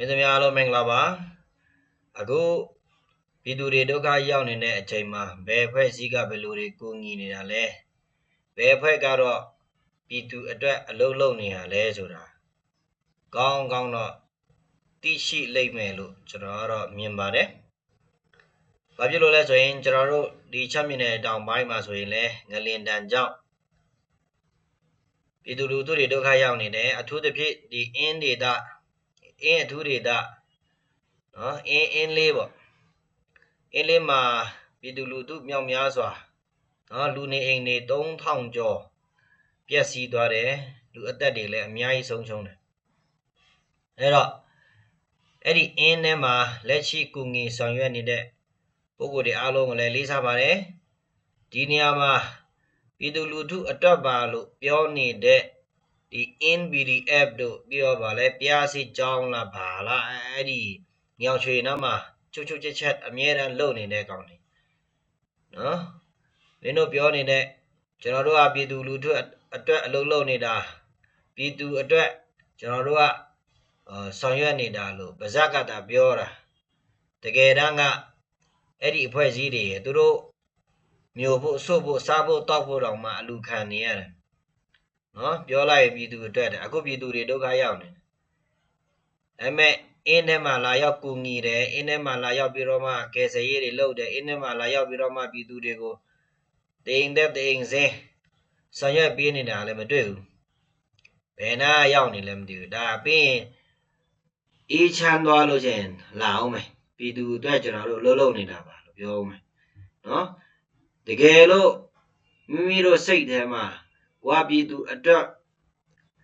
မင်းသမီးအားလုံးမင်္ဂလာပါအခုပြည်သူတွေဒုက္ခရောက်နေတဲ့အချိန်မှာဘယ်အဖွဲ့အစည်းကဘယ်လိုတွေကူညီနေတာလဲဘယ်အဖွဲ့ကတော့ပြည်သူအတွက်အလုပ်လုပ်နေရလဲဆိုတာကောင်းကောင်းတော့သိရှိလိမ့်မယ်လို့ကျွန်တော်ကတော့မြင်ပါတယ်ဘာဖြစ်လို့လဲဆိုရင်ကျွန်တော်တို့ဒီချက်မြင့်တဲ့တောင်ပိုင်းမှာဆိုရင်လဲငလင်တန်ကြောင့်ပြည်သူလူထုတွေဒုက္ခရောက်နေတယ်အထူးသဖြင့်ဒီအင်းဒေတာ အင်းအထူးဒေတာနော်အင်းအင်းလေးပေါ့အင်းလေးမှာပြည်သူလူထုမြောက်များစွာနော်လူနေအိမ်တွေ3000ကျော်ပျက်စီးသွားတယ်လူအသက်တွေလည်းအများကြီးဆုံးရှုံးတယ်အဲ့တော့အဲ့ဒီအင်းထဲမှာလက်ရှိကူငီဆောင်ရွက်နေတဲ့ပုဂ္ဂိုလ်တွေအားလုံးကိုလည်းလေးစားပါတယ်ဒီနေရာမှာပြည်သူလူထုအတွက်ပါလို့ပြောနေတဲ့ ဒီ NBDF တို့ပြောပါလဲပြားစီကြောင်းလားဘာလားအဲ့ဒီညောင်ချွေနားမှာချုပ်ချုပ်ချက်ချက်အမြဲတမ်းလုပ်နေတဲ့ကောင်တွေနော်မင်းတို့ပြောနေတဲ့ကျွန်တော်တို့ကပြည်သူလူထုအတွက်အလုပ်လုပ်နေတာပြည်သူအတွက်ကျွန်တော်တို့ကအာဆောင်ရွက်နေတာလို့ဗဇက်ကတာပြောတာတကယ်တမ်းကအဲ့ဒီအဖွဲ့အစည်းတွေသူတို့မျိုးဖို့ဆုတ်ဖို့စားဖို့တောက်ဖို့တောင်မှအလူခံနေရတယ် နော်ပြောလိုက်ရင်ပြည်သူအတွက်တဲ့အခုပြည်သူတွေဒုက္ခရောက်နေတယ်အဲ့မဲ့အင်းထဲမှာလာရောက်ကူညီတယ်အင်းထဲမှာလာရောက်ပြီးတော့မှကယ်ဆယ်ရေးတွေလုပ်တယ်အင်းထဲမှာလာရောက်ပြီးတော့မှပြည်သူတွေကိုတိမ်တဲ့တိမ်စင်းဆောင်ရွက်ပေးနေတာလည်းမတွေ့ဘူးဘယ်နာရောက်နေလဲမသိဘူးဒါပြီးရင်အေးချမ်းသွားလို့ချင်းလာအောင်မယ်ပြည်သူအတွက်ကျွန်တော်တို့လှုပ်လှုပ်နေတာပါလို့ပြောအောင်မယ်နော်တကယ်လို့မိမိတို့စိတ်ထဲမှာ ဝါပြည်သူအတွက်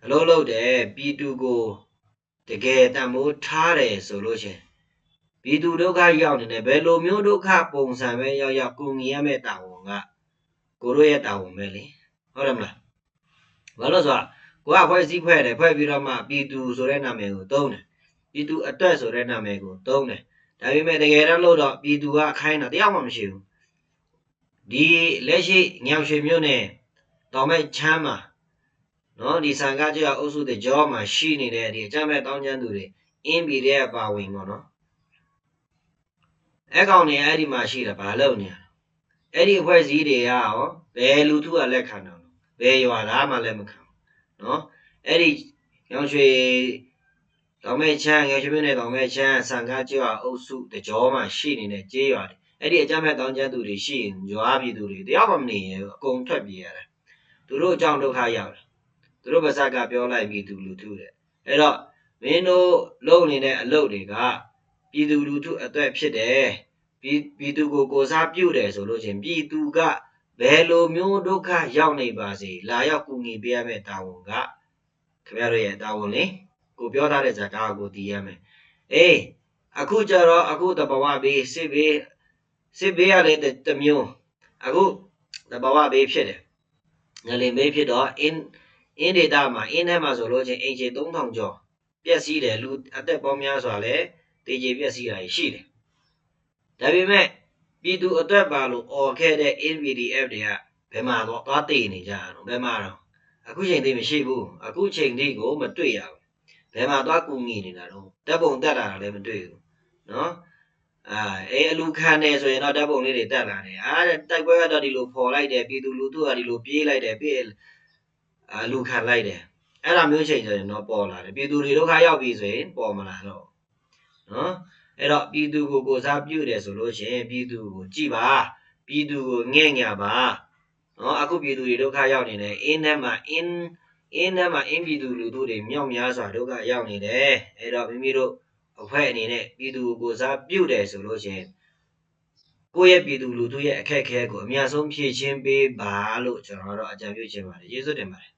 အလုပ်လုပ်တယ်ပြည်သူကိုတကယ်တမိုးထားတယ်ဆိုလို့ချင်းပြည်သူဒုက္ခရောက်နေတယ်ဘယ်လိုမျိုးဒုက္ခပုံစံပဲရောက်ရောက်ကိုငီရမယ့်တာဝန်ကကိုတို့ရဲ့တာဝန်ပဲလေဟုတ်တယ်မလားဘာလို့ဆိုတော့ကိုကဖွဲ့စည်းဖွဲ့တယ်ဖွဲ့ပြီးတော့မှပြည်သူဆိုတဲ့နာမည်ကိုသုံးတယ်ပြည်သူအတွက်ဆိုတဲ့နာမည်ကိုသုံးတယ်ဒါပေမဲ့တကယ်တော့လို့တော့ပြည်သူကခိုင်းတာတရားမှမရှိဘူးဒီလက်ရှိညောင်ရွှေမြို့နယ် တော်မဲ့ချမ်းမှာနော်ဒီဆန်ကားကြောက်အုပ်စုတဲ့ကြောမှာရှိနေတဲ့ဒီအကြမ်းမဲ့တောင်းကျမ်းသူတွေအင်းပြည်ရဲ့ပါဝင်ပေါ့နော်အဲ့ကောင်နေအဲ့ဒီမှာရှိတာဘာလုပ်နေရအဲ့ဒီအဖွဲ့အစည်းတွေကရောဘယ်လူထုကလက်ခံတော့ဘယ်ရွာသားမှလည်းမခံနော်အဲ့ဒီရောင်ရွှေတောင်မဲချမ်းငယ်ရွှေမြို့နယ်တောင်မဲချမ်းဆန်ကားကြောက်အုပ်စုတကြောမှာရှိနေတဲ့ကြေးရွာတွေအဲ့ဒီအကြမ်းမဲ့တောင်းကျမ်းသူတွေရှိရင်ရွာပြည်သူတွေတရားမှမနေရအကုန်ထွက်ပြေးရတယ် သူတို့အကြောင်းဒုက္ခရောက်တယ်သူတို့ပါဇက်ကပြောလိုက်ပြီးသူလူထုတဲ့အဲ့တော့မင်းတို့လုပ်နေတဲ့အလုပ်တွေကပြည်သူလူထုအတွက်ဖြစ်တယ်ပြည်ပြည်သူကိုကိုစားပြုတယ်ဆိုလို့ချင်းပြည်သူကဘယ်လိုမျိုးဒုက္ခရောက်နေပါစေလာရောက်ကူညီပေးရမယ့်တာဝန်ကခင်ဗျားတို့ရဲ့တာဝန်လေကိုပြောထားတဲ့ဇာတာကိုတည်ရမယ်အေးအခုကြတော့အခုတဘဝဘေးစစ်ဘေးစစ်ဘေးရလေတမျိုးအခုတဘဝဘေးဖြစ်တယ် ငလင်ဘေးဖြစ်တော့အင်းအင်းဒေတာမှာအင်းထဲမှာဆိုလို့ချင်းအင်ဂျီ3000ကျော်ပျက်စီးတယ်လူအသက်ပေါင်းများစွာလဲတေကြီးပျက်စီးတာရှိတယ်ဒါပေမဲ့ပြည်သူအတွက်ပါလို့អော်ခဲ့တဲ့ NVDF တွေကဘယ်မှာတော့သွားတည်နေကြအောင်ဘယ်မှာတော့အခုချိန်သိမရှိဘူးအခုချိန်လေးကိုမတွေ့ရဘူးဘယ်မှာသွားကူညီနေတာတော့တက်ပုံတက်လာတာလည်းမတွေ့ဘူးနော် အာအေးအလူခံနေဆိုရင်တော့ဓာတ်ပုံလေးတွေတက်လာတယ်အာတိုက်ပွဲကတော့ဒီလိုပေါ်လိုက်တယ်ပြည်သူလူထုကဒီလိုပြေးလိုက်တယ်ပြေးအလူခံလိုက်တယ်အဲ့ဒါမျိုးချိန်ဆိုရင်တော့ပေါ်လာတယ်ပြည်သူတွေဒုက္ခရောက်ပြီဆိုရင်ပေါ်မလာတော့နော်အဲ့တော့ပြည်သူကိုကိုစားပြုတယ်ဆိုလို့ရှိရင်ပြည်သူကိုကြည်ပါပြည်သူကိုငဲ့ညာပါနော်အခုပြည်သူတွေဒုက္ခရောက်နေတယ်အင်းထဲမှာအင်းအင်းထဲမှာအင်းပြည်သူလူထုတွေမြောက်များစွာဒုက္ခရောက်နေတယ်အဲ့တော့မိမိတို့ အဖွဲ့အနေနဲ့ပြည်သူကိုစားပြုတယ်ဆိုလို့ရှိရင်ကိုယ့်ရဲ့ပြည်သူလူထုရဲ့အခက်အခဲကိုအများဆုံးဖြည့်ရှင်းပေးပါလို့ကျွန်တော်တို့အကြံပြုချင်ပါတယ်ကျေးဇူးတင်ပါတယ်